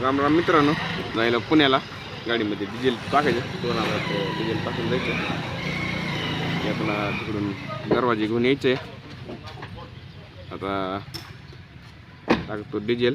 राम राम मित्रांनो. जायला पुण्याला. गाडीमध्ये डिझेल टाकायचं. दोन हजार डिझेल टाकून जायचं. आपला तिकडून दरवाजे घेऊन यायचे. आता टाकतो डिझेल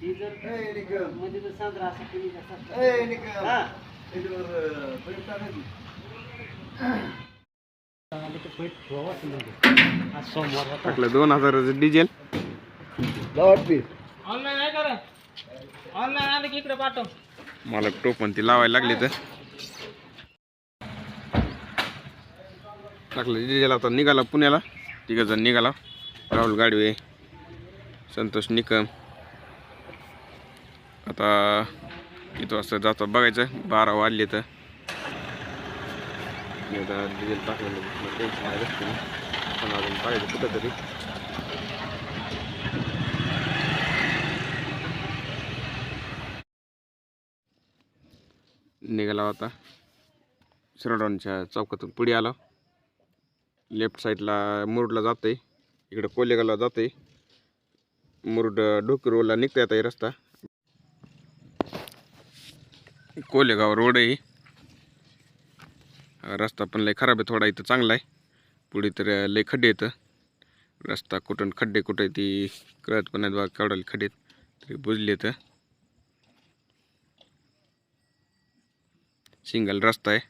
की जाळे आहे बरं का निकम? ए, निकम. ए, निकम. याच्यावर, अं, पैप टाकायची. टाकलं दोन हजाराचं डिझेल लावा ती. ऑनलाईन आहे का ऑनलाईन आलं की इकडे पाठव. मला टोपण ती लावायला लागली तर. टाकलं डिझेल आता निघाला पुण्याला. तिघं जण निघाला. राहुल गाडवे. संतोष निकम. आता किती वाजता जातो बघायचं? बारा वाजले तर. मी आता डिझेल टाकलं टेन्शन आहे पण अजून पाहिजे कुठं तरी निघाला होता शिरोडॉनच्या चौकातून पुढे आला. लेफ्ट साईडला मुरुडला जाते इकडं कोलेगावला जाते मुरड डोकीरोला निघता येत हे रस्ता. कोलेगाव रोड आहे रस्ता पण लय खराब आहे थोडा इथं चांगला आहे. पुढे तर लय खड्डे येतं रस्ता कुठून खड्डे कुठे ती कळत पण नाही बघा केवढ्याला खड्डे तरी बुजले तर सिंगल रस्ता आहे.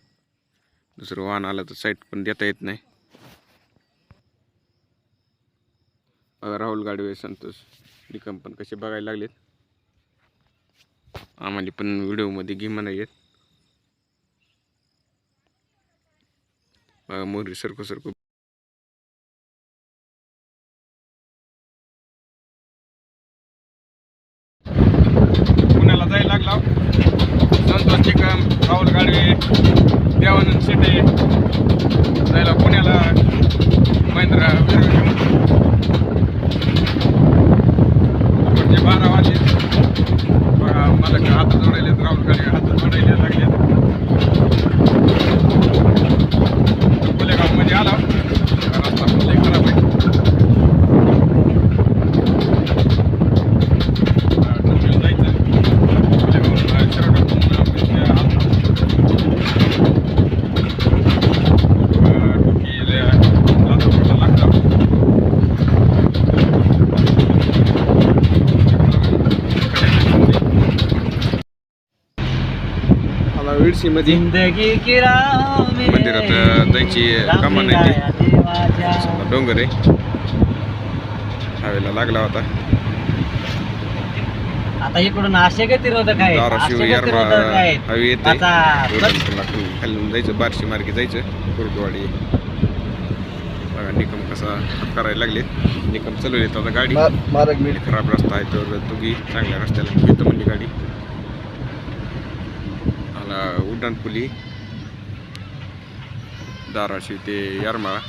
दुसरं वाहन आलं तर साईड पण देता येत नाही. राहुल गाडवे संतोष निकम पण कसे बघायला लागलेत. आम्हाला पण व्हिडिओमध्ये घे म्हणा येत बघा मोरी सरको सरको पुण्याला जायला लागला. संतोष निकम राहुल गाडवे देवानंद शेटे जायला पुण्याला. महेंद्र म्हणजे बारा वाजले बघा मला का हात जोडायलेत राहुल गाडवे हात जोडायला लागले. कोलेगावमध्ये आला. रस्ता खराब आहे हा, टोपीला जायचं कोलेगावला शिरोडातून आपल्या हात विडशी मध्ये जिंदगी की राहों में मंदिरात जायची कमान आहे ती. डोंगर आहे. हवेला लागला होता. आता इकडून असे धाराशिव यारमा हवी येते. आता खालून जायचं बारशी मार्गे जायचं. कुर्डवाडी बघा निकम कसा करायला लागले निकम चालवले आता गाडी. मा- मारक मीठ लई खराब रस्ता आहे तर तुगी चांगल्या रस्त्याला घेतो म्हणली गाडी. उड्डाणपुली धाराशिव ते यारमाळा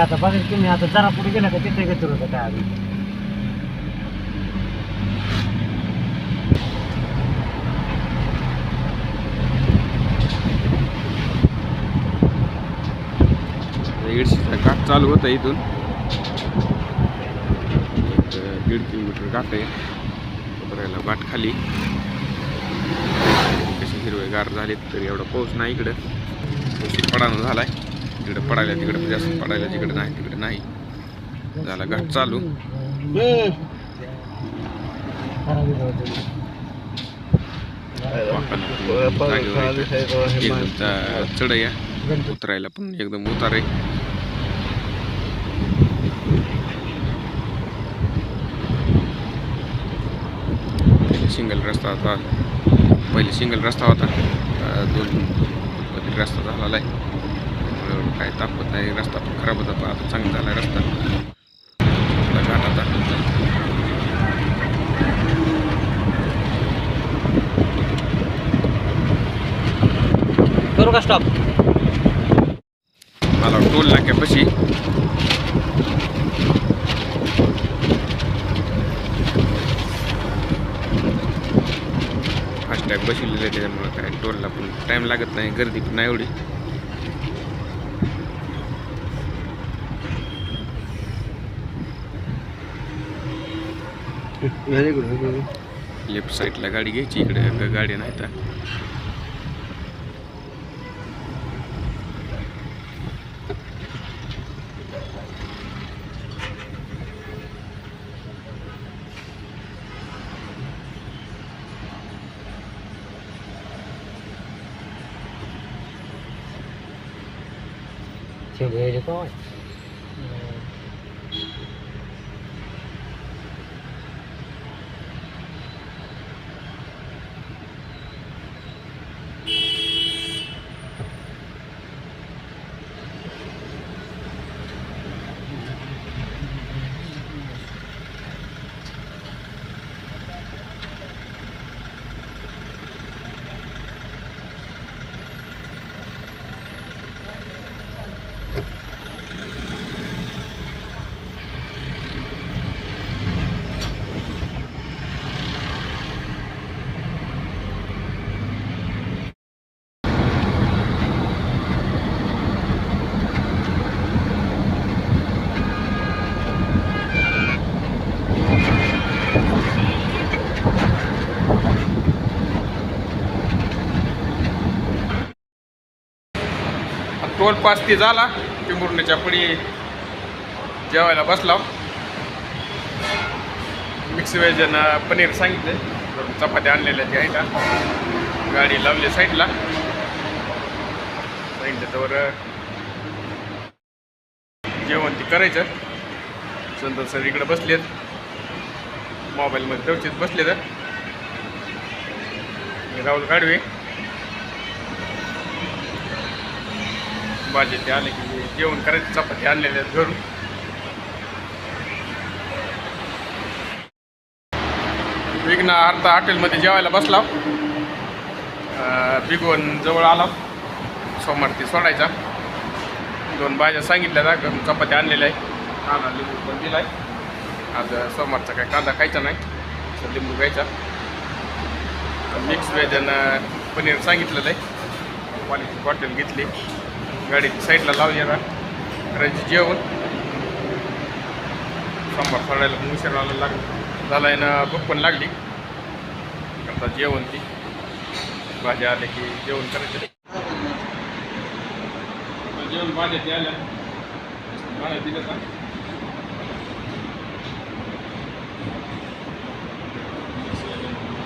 आता बघा की मी आता जरा पुढे गेला का तिथे घेतो होतं काय आधी दीडशेचा काठ चालू होता इथून. दीड किलोमीटर काठ आहे. बघायला वाट खाली. कसे हिरवे गार झालेत तरी एवढा पाऊस नाही इकडं. उशीर झालाय. तिकडे पडायला तिकडे म्हणजे जास्त पडायला तिकडे नाही तिकडे नाही. झाला घाट चालू. एकदम चढया उतरायला पण एकदम उतार. आहे सिंगल रस्ता होता. पहिले सिंगल रस्ता होता. दोन रस्ता झालेला आहे. काय तापत नाही. रस्ता पण खराब होता पण आता चांगला झाला रस्ता. थोडा घाट आता. करू का स्टॉप मला टोल नाक्यापाशी फास्टॅग बसवलेलं आहे त्याच्यामुळं काय टोलला पण टाईम लागत नाही गर्दी पण नाही एवढी very good very good left साईडला गाडी घ्यायची इकडे गाडी नाही तर. ठेवले काय टोल पास ती झाला. पिंबुर्णीच्या पुढे जेवायला बसला. मिक्स व्हेज पनीर सांगितले. चपात्या आणलेल्या त्या आहेत का गाडी लावली साईडला. सांगितलं तर जेवण ती करायचं. सुंदर सर इकडे बसलेत. मोबाईलमध्ये व्यवस्थित बसले तर राहुल गाडवे. भाजी ते आले की जेवण करायचं चपाती आणलेले आहेत घरून. विघ्न अर्धा हॉटेलमध्ये जेवायला बसला. अं, बिगवन जवळ आला. सोमवार ती सोडायचा. दोन भाज्या सांगितल्या जा घरून चपाती आणलेल्या आहे कांदा लिंबू पण दिलाय. आज सोमवारचा काय कांदा खायचा नाही तर लिंबू घ्यायचा. मिक्स वेजन पनीर सांगितलेलं आहे. क्वालिटी बॉटल घेतली. गाडी साईडला लावली आता करायची जेवण. सांबार सोडायला पण उशीर आला लाग झाला आहे ना भूक पण लागली. आता जेवण ती. भाज्या आल्या की जेवण करायचं जेवण भाज्या ते आल्या. भाज्या दिल्या का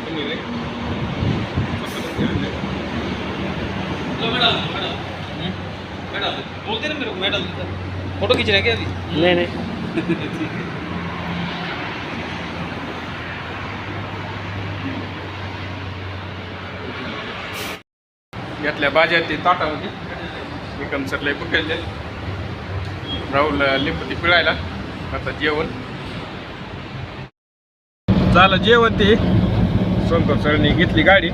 पनीर आहे फोटो खींचना क्या अभी? नाही नाही। यातल्या भाज्या ते ताटामध्ये. विक्रम सरला बुकेले राहुल लिंबती पिळायला. आता जेवण. झालं जेवण ते. संतोष सरनी घेतली गाडी.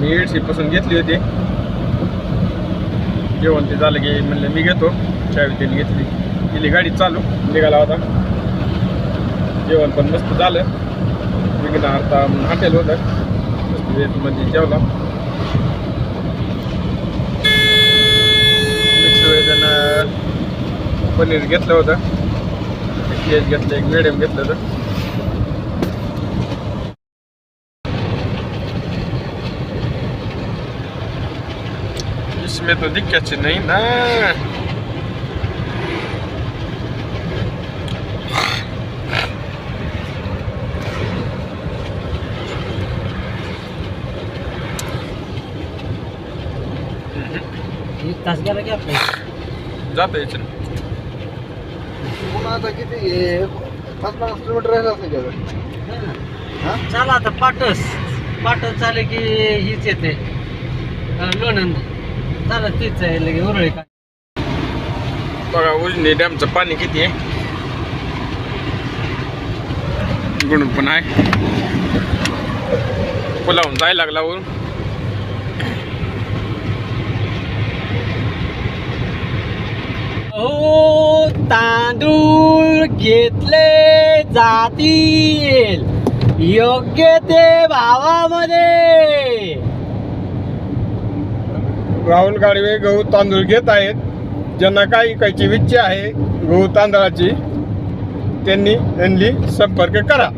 मी एडशी पासून घेतली होती. जेवण ते झालं की म्हणलं मी घेतो. चावी त्यांनी घेतली. गेली गाडी चालू निघाला होता. जेवण पण मस्त झालं. विघ्न आता हॉटेल होतं. मध्ये जेवला. त्यानं पनीर घेतलं होतं. एक केज घेतलं एक मिडियम घेतलं होतं. इसमें तो दिक्कत नहीं ना एक तास गेला की आपलं जाता यायचं पुन्हा आता किती हे पाच पन्नास किलोमीटर राहिलं असेल का? हा? चला आता पाटस. पाटस झाले की हीच येते. लोणंद. झालं तीच आहे लगे उरळी का बघा उजनी डॅमचं पाणी किती आहे? इकडून पण आहे. पुलावून जायला लागला वरून हो तांदूळ घेतले जातील. योग्य ते भावामध्ये. राहुल गाडवे गहू तांदूळ घेत आहेत. ज्यांना काही इकायची इच्छा आहे गहू तांदळाची त्यांनी यांनी संपर्क करा.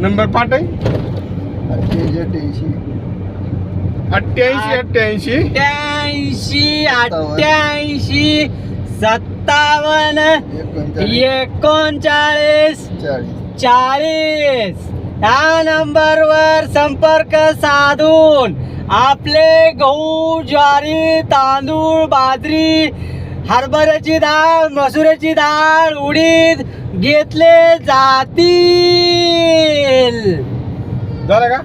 नंबर पाठ आहे अठ्ठ्याऐंशी. अठ्ठ्याऐंशी अठ्ठ्याऐंशी. अठ्ठ्याऐंशी सत्तावन्न. एकोणचाळीस. एकोणचाळीस चाळीस. चाळीस. या नंबरवर संपर्क साधून आपले गहू ज्वारी तांदूळ बाजरी हरभऱ्याची डाळ मसुराची डाळ उडीद घेतले जातील. झालं का?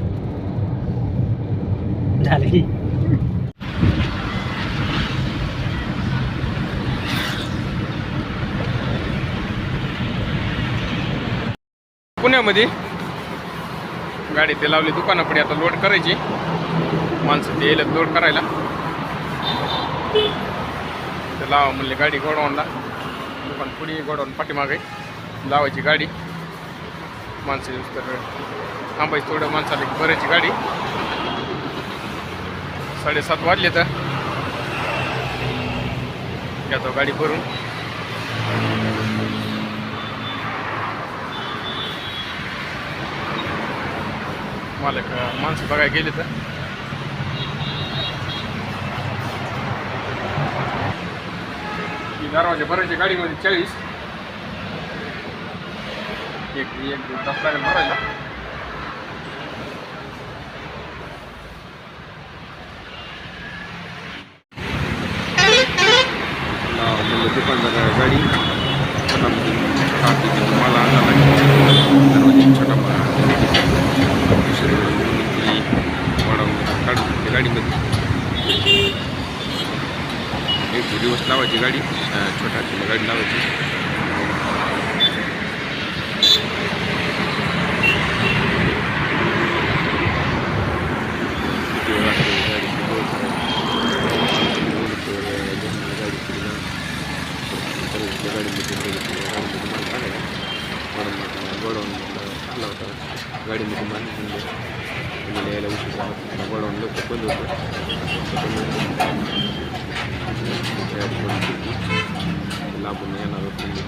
झाली पुण्यामध्ये गाडी ते लावली दुकानापुढे आता लोड करायची. माणसं ते येईल लोड करायला. तर लावा म्हणले गाडी गोडाऊनला. दुकान पुढे गोडाऊन पाठीमागे लावायची गाडी. माणसं यूज तर थांबायची थोडं माणसाला की भरायची गाडी. साडेसात वाजले तर. घेतो गाडी भरून. मालक माणसं बघायला गेले तर. ही दरवाजे भरायचे गाडीमध्ये चाळीस एक एक दोन तास लागेल भरायला दुकानदार गाडी मला आणला दरवाजे छोटा वाढवून काढून त्या गाडीमध्ये एक दिवस लावायची गाडी अं, छोटा छोटा गाडी लावायची किती वेळ लागतो गाडी किती वेळ करायची. गाडी पुढे जाऊन. तर त्या गाडीमध्ये बघितलं, गाडीमध्ये माल टाकायचा. वरून मग गोडाऊन आला होता गाडीमध्ये माल म्हणजे मला यायला उशीर झाला होता. गोडाऊन लवकर बंद होतं तयारी करून ठेवली. लांबून येणार होते मी.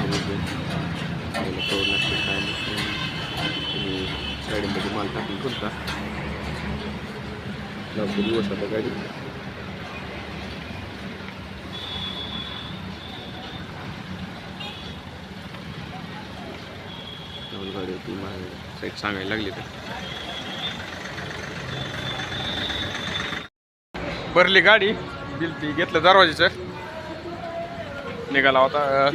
बघू त्याला कवर लागते काय नाही. तुम्ही गाडीमध्ये माल टाकून कोणता लांबून दिवस आता गाडी राहुल गाडी होती साईड सांगायला लागली तर. भरली गाडी. बिल ती घेतलं दरवाजेचं. निघाला होता.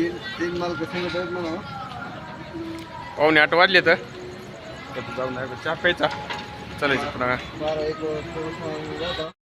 पावणे आठ वाजले तर. जाऊन चहा प्यायचा. चालायचं पुन्हा. एक